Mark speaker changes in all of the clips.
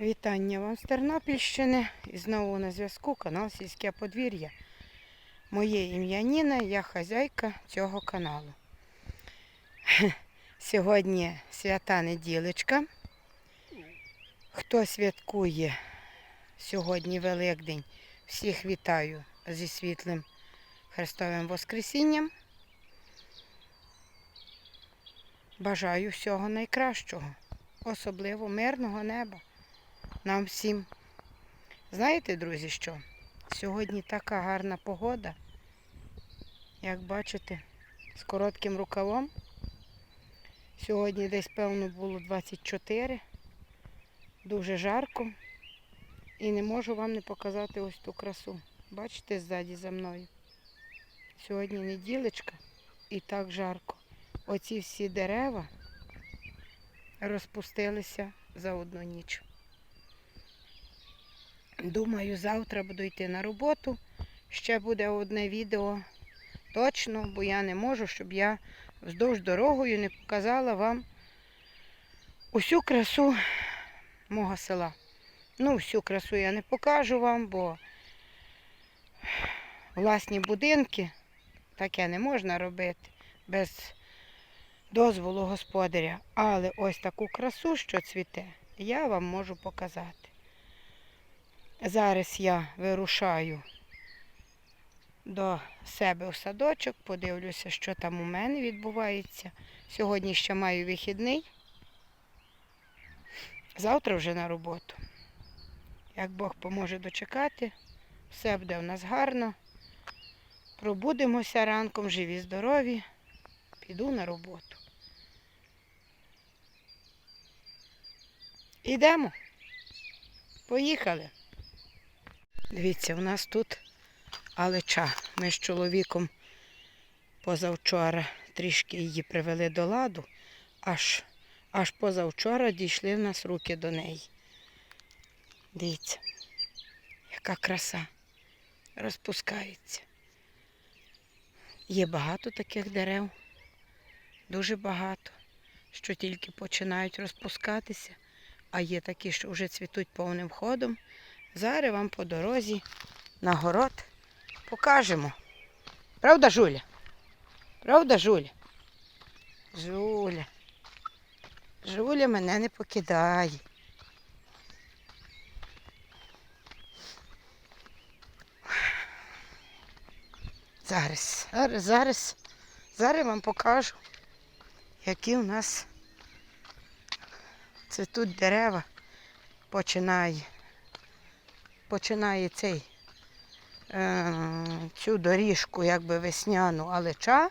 Speaker 1: Вітання вам з Тернопільщини. І знову на зв'язку канал Сільське подвір'я. Моє ім'я Ніна, я хазяйка цього каналу. Сьогодні свята неділечка. Хто святкує сьогодні Великдень, всіх вітаю зі світлим Христовим Воскресінням. Бажаю всього найкращого, особливо мирного неба нам всім. Знаєте, друзі, що? Сьогодні така гарна погода, як бачите, з коротким рукавом. Сьогодні десь, певно, було 24. Дуже жарко. І не можу вам не показати ось ту красу. Бачите ззаді за мною. Сьогодні неділечка і так жарко. Оці всі дерева розпустилися за одну ніч. Думаю, завтра буду йти на роботу. Ще буде одне відео точно, бо я не можу, щоб я вздовж дорогою не показала вам усю красу мого села. Ну, всю красу я не покажу вам, бо власні будинки таке не можна робити без дозволу господаря. Але ось таку красу, що цвіте, я вам можу показати. Зараз я вирушаю до себе в садочок, подивлюся, що там у мене відбувається. Сьогодні ще маю вихідний. Завтра вже на роботу. Як Бог поможе дочекати, все буде в нас гарно. Пробудемося ранком, живі, здорові. Піду на роботу. Ідемо. Поїхали. Дивіться, у нас тут алеча. Ми з чоловіком позавчора трішки її привели до ладу, аж, аж позавчора дійшли в нас руки до неї. Дивіться, яка краса розпускається. Є багато таких дерев, дуже багато, що тільки починають розпускатися, а є такі, що вже цвітуть повним ходом. Зараз вам по дорозі на город покажемо. Правда, Жуля? Правда, Жуля? Жуля. Жуля мене не покидає. Зараз, зараз, зараз, зараз вам покажу, які у нас цвітуть дерева. Починає починає цей, е, цю доріжку якби весняну алеча.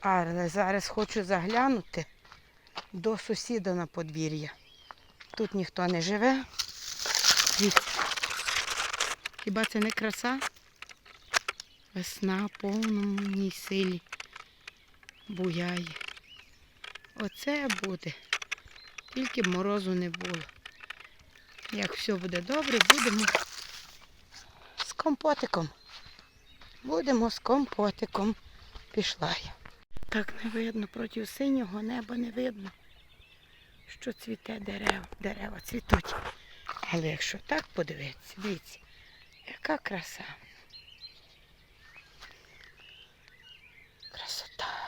Speaker 1: Але зараз хочу заглянути до сусіда на подвір'я. Тут ніхто не живе. Хіба це не краса? Весна в повній силі буяє. Оце буде. Тільки б морозу не було. Як все буде добре, будемо з компотиком. Будемо з компотиком. Пішла я. Так не видно, проти синього неба не видно, що цвіте дерева. Дерева цвітуть. Але якщо так подивитися, дивіться, яка краса. Красота.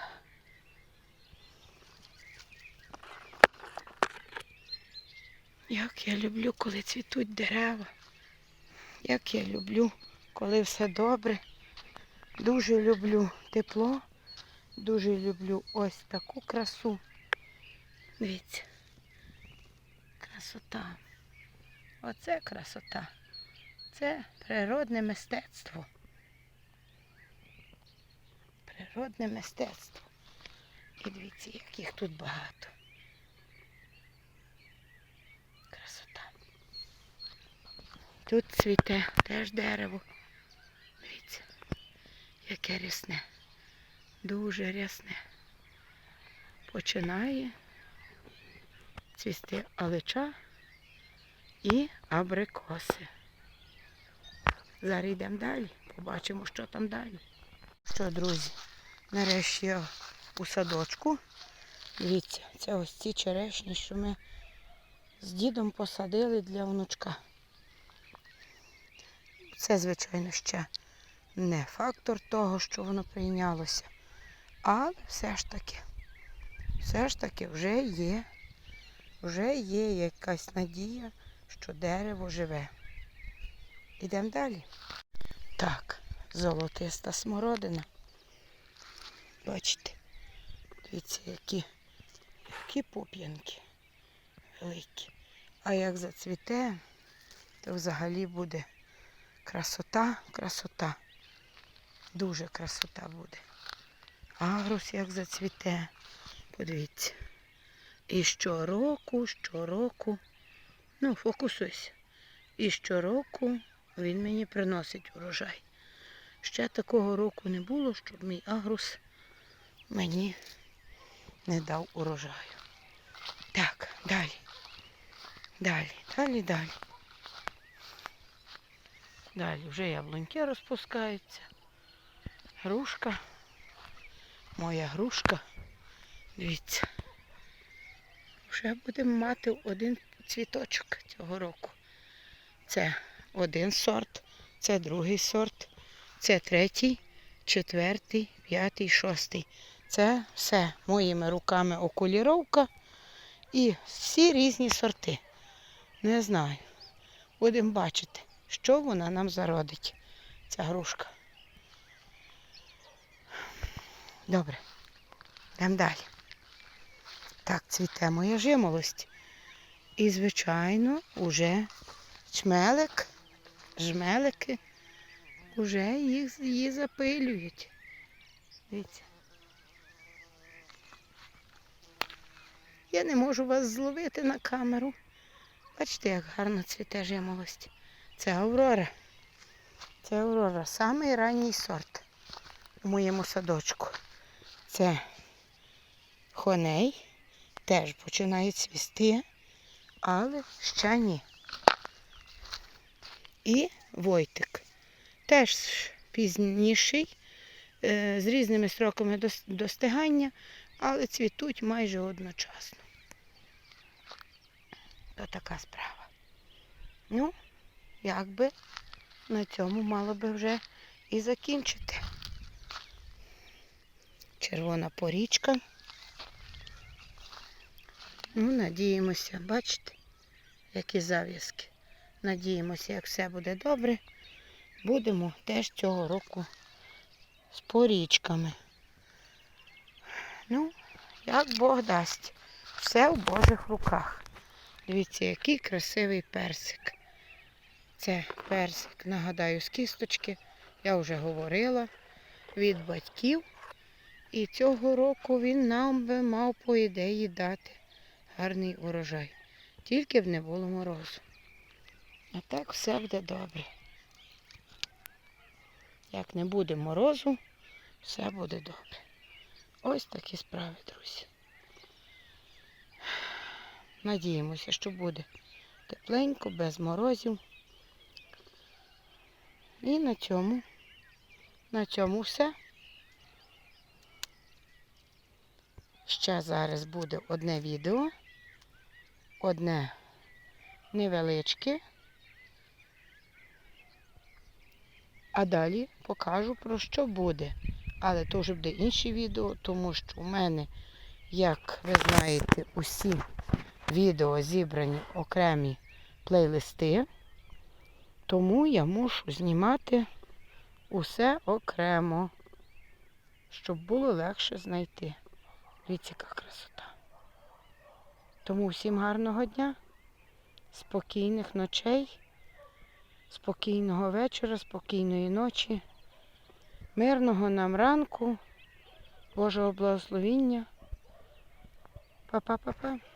Speaker 1: Як я люблю, коли цвітуть дерева. Як я люблю, коли все добре. Дуже люблю тепло. Дуже люблю ось таку красу. Дивіться. Красота. Оце красота. Це природне мистецтво. Природне мистецтво. І дивіться, як їх тут багато. Красота. Тут цвіте теж дерево. Дивіться, яке рясне. Дуже рясне. Починає цвісти алеча і абрикоси. Зараз йдемо далі, побачимо, що там далі. Що, друзі, нарешті я у садочку. Дивіться, це ось ці черешні, що ми з дідом посадили для внучка. Це, звичайно, ще не фактор того, що воно прийнялося. Але все ж таки, все ж таки вже є, вже є якась надія, що дерево живе. Ідемо далі. Так, золотиста смородина. Бачите, дивіться, які, які пуп'янки великі. А як зацвіте, то взагалі буде красота, красота. Дуже красота буде. Агрус як зацвіте. Подивіться. І щороку, щороку, ну, фокусуйся. І щороку він мені приносить урожай. Ще такого року не було, щоб мій агрус мені не дав урожаю. Так, далі. Далі, далі, далі. Далі вже яблуньки розпускаються. Грушка. Моя грушка. Дивіться. Вже будемо мати один цвіточок цього року. Це один сорт, це другий сорт, це третій, четвертий, п'ятий, шостий. Це все моїми руками окуліровка і всі різні сорти. Не знаю. Будемо бачити, що вона нам зародить, ця грушка. Добре, йдемо далі. Так, цвіте моя жимолость. І, звичайно, уже чмелик, жмелики, уже їх, її запилюють. Дивіться. Я не можу вас зловити на камеру. Бачите, як гарно цвіте жимолость. Це Аврора. Це Аврора. Самий ранній сорт у моєму садочку. Це хоней. Теж починає цвісти, але ще ні. І Войтик. Теж пізніший, е, з різними строками достигання, але цвітуть майже одночасно. Така справа. Ну, якби на цьому мало би вже і закінчити. Червона порічка. Ну, надіємося, бачите, які зав'язки. Надіємося, як все буде добре. Будемо теж цього року з порічками. Ну, як Бог дасть. Все в Божих руках. Дивіться, який красивий персик. Це персик, нагадаю, з кісточки. Я вже говорила від батьків. І цього року він нам би мав, по ідеї, дати гарний урожай. Тільки б не було морозу. А так все буде добре. Як не буде морозу, все буде добре. Ось такі справи, друзі. Надіємося, що буде тепленько, без морозів. І на цьому, на цьому все. Ще зараз буде одне відео, одне невеличке. А далі покажу про що буде. Але вже буде інше відео, тому що у мене, як ви знаєте, усі відео зібрані окремі плейлисти. Тому я мушу знімати усе окремо, щоб було легше знайти. Яка красота. Тому всім гарного дня, спокійних ночей, спокійного вечора, спокійної ночі, мирного нам ранку, Божого благословіння. Па-па-па-па.